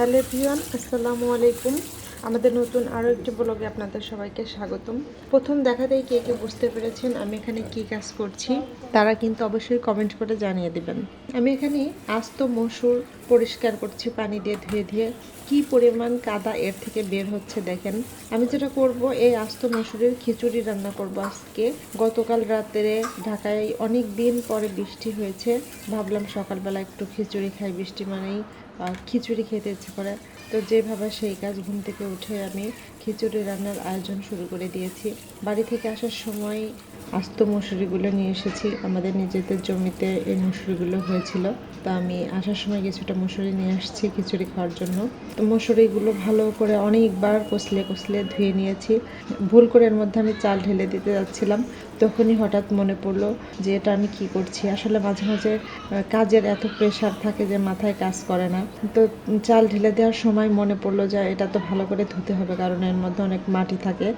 Hello everyone আসসালামু আলাইকুম আমাদের নতুন আরও একটি ব্লগে আপনাদের সবাইকে স্বাগতম। প্রথম দেখাতেই কে কে বুঝতে পেরেছেন আমি এখানে কি কাজ করছি, তারা কিন্তু অবশ্যই কমেন্ট করে জানিয়ে দেবেন। আমি এখানে আস্ত মসুর পরিষ্কার করছি, পানি দিয়ে ধুয়ে ধুয়ে কি পরিমাণ কাদা এর থেকে বের হচ্ছে দেখেন। আমি যেটা করব, এই আস্ত মসুরের খিচুড়ি রান্না করব আজকে। গতকাল রাত্রে ঢাকায় অনেক দিন পরে বৃষ্টি হয়েছে, ভাবলাম সকালবেলা একটু খিচুড়ি খাই, বৃষ্টি মানেই খিচুড়ি খেতে ইচ্ছে করে। তো যেভাবে সেই কাজ ঘুম থেকে উঠে আমি খিচুড়ি রান্নার আয়োজন শুরু করে দিয়েছি। বাড়ি থেকে আসার সময় আস্ত মসুরিগুলো নিয়ে এসেছি। আমাদের নিজেদের জমিতে এই মসুরিগুলো হয়েছিল। তো আমি আসার সময় কিছুটা মসুরি নিয়ে আসছি খিচুড়ি খাওয়ার জন্য। তো মসুরিগুলো ভালো করে অনেকবার কষলে কষলে ধুয়ে নিয়েছি। ভুল করে এর মধ্যে আমি চাল ঢেলে দিতে যাচ্ছিলাম। তখনই হঠাৎ মনে পড়ল যে এটা আমি কি করছি। আসলে মাঝে মাঝে কাজের এত প্রেশার থাকে যে মাথায় কাজ করে না। তো চাল ঢেলে দেওয়ার সময় মনে পড়ল যে এটা তো ভালো করে ধুতে হবে কারণ এর মধ্যে অনেক মাটি থাকে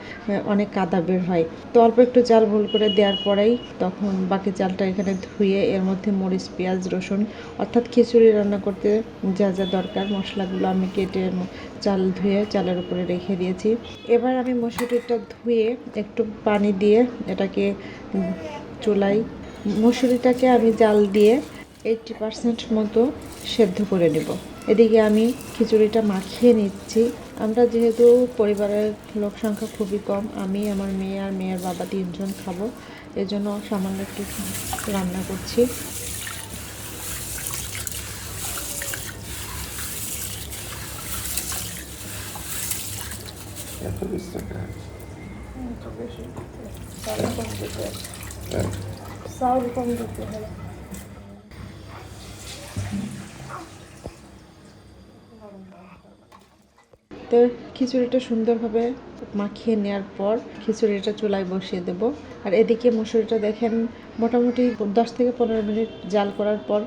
অনেক কাদা বের হয়। তো অল্প একটু চাল ভুল করে দেওয়ার পরেই তখন বাকি চালটা এখানে ধুয়ে এর মধ্যে মরিচ, পেঁয়াজ, রসুন অর্থাৎ খিচুড়ি রান্না করতে যা যা দরকার মশলাগুলো আমি কেটে চাল ধুয়ে চালের উপরে রেখে দিয়েছি। এবার আমি মসুরিটা ধুয়ে একটু পানি দিয়ে এটাকে চুলাই মসুরিটাকে আমি জাল দিয়ে এইটটি পার্সেন্ট মতো সেদ্ধ করে নেব। এদিকে আমি খিচুড়িটা মাখিয়ে নিচ্ছি। আমরা যেহেতু পরিবারের লোক সংখ্যা খুবই কম, আমি, আমার মেয়ে আর মেয়ের বাবা তিনজন খাব। এজন্য সামান্য একটু রান্না করছি। তো খিচুড়িটা সুন্দরভাবে মাখিয়ে নেওয়ার পর খিচুড়িটা চুলায় বসিয়ে দেব। আর এদিকে মুসুরিটা দেখেন, মোটামুটি দশ থেকে পনেরো মিনিট জাল করার পর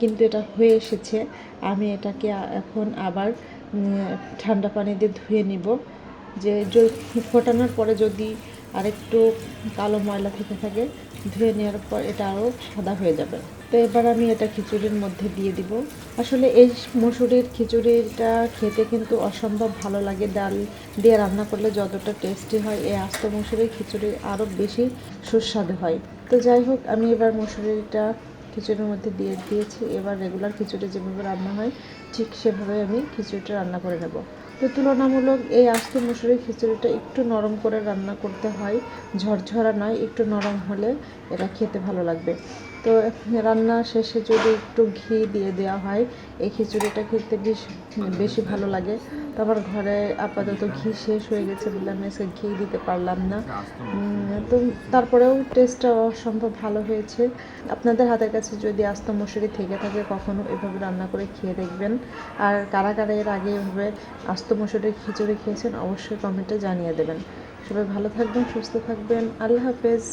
কিন্তু এটা হয়ে এসেছে। আমি এটাকে এখন আবার ঠান্ডা পানি দিয়ে ধুয়ে নিব। যে ফোটানোর পরে যদি আরেকটু কালো ময়লা থেকে থাকে, ধুয়ে নেওয়ার পর এটা আরও সাদা হয়ে যাবে। তো এবার আমি এটা খিচুড়ির মধ্যে দিয়ে দিব। আসলে এই মসুরির খিচুড়িটা খেতে কিন্তু অসম্ভব ভালো লাগে। ডাল দিয়ে রান্না করলে যতটা টেস্টি হয়, এই আস্ত মসুরির খিচুড়ি আরও বেশি সুস্বাদু হয়। তো যাই হোক, আমি এবার মসুরিটা খিচুড়ির মধ্যে দিয়ে দিয়েছি। এবার রেগুলার খিচুড়ি যেভাবে রান্না হয়, ঠিক সেভাবে আমি খিচুড়িটা রান্না করে নেব। তো তুলনামূলক এই আস্ত মুসুরির খিচুড়িটা একটু নরম করে রান্না করতে হয়। ঝরঝরা নয়, একটু নরম হলে এটা খেতে ভালো লাগবে। তো রান্না শেষে যদি একটু ঘি দিয়ে দেওয়া হয়, এই খিচুড়িটা খেতে বেশ, বেশি ভালো লাগে। তো আমার ঘরে আপাতত ঘি শেষ হয়ে গেছে বলে আমি আজকে ঘি দিতে পারলাম না। তো তারপরেও টেস্টটা অসম্ভব ভালো হয়েছে। আপনাদের হাতের কাছে যদি আস্ত মশুরি থেকে থাকে, কখনো এভাবে রান্না করে খেয়ে দেখবেন। আর কারা কারা এর আগে এভাবে আস্ত মশুরির খিচুড়ি খেয়েছেন, অবশ্যই কমেন্টে জানিয়ে দেবেন। সবাই ভালো থাকবেন, সুস্থ থাকবেন। আল্লাহ হাফেজ।